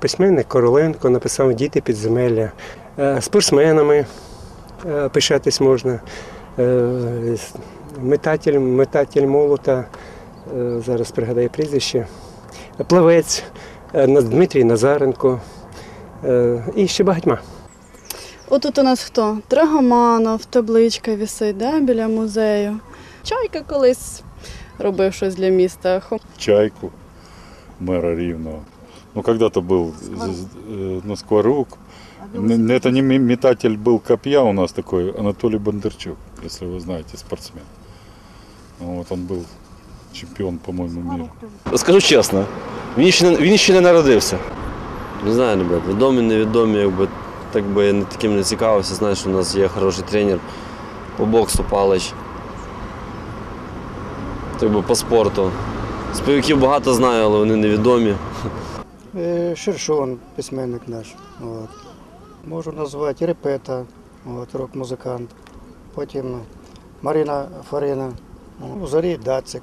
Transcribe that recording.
Письменник Короленко написав Діти підземелля. Е, Спортсменами е, пишатись можна. Е, Метатель, метатель молота, зараз пригадаю прізвище. Плавець Дмитрій Назаренко і ще багатьма. Отут у нас хто? Драгоманов, табличка вісить да, біля музею. Чайка колись робив щось для міста. Чайку, мэра Рівного Ну, когда-то был з- з- э, ну, Скворук. Н- Это не ме- метатель был копья у нас такой, Анатолий Бондарчук, если вы знаете, спортсмен. Ну, Вот он был чемпион, по-моему, мира. Скажу чесно, він ще не, він ще не народився. Не знаю, ребят, відомі, невідомі, якби так би я не таким не цікавився. Знаю, що у нас є хороший тренер по боксу Палич. Так би по спорту. Співаків багато знаю, але вони невідомі. Е, Шершон, письменник наш. От. Можу назвати Репета, от, рок-музикант. Потім Марина Фарина, ну, Зарій Дацик.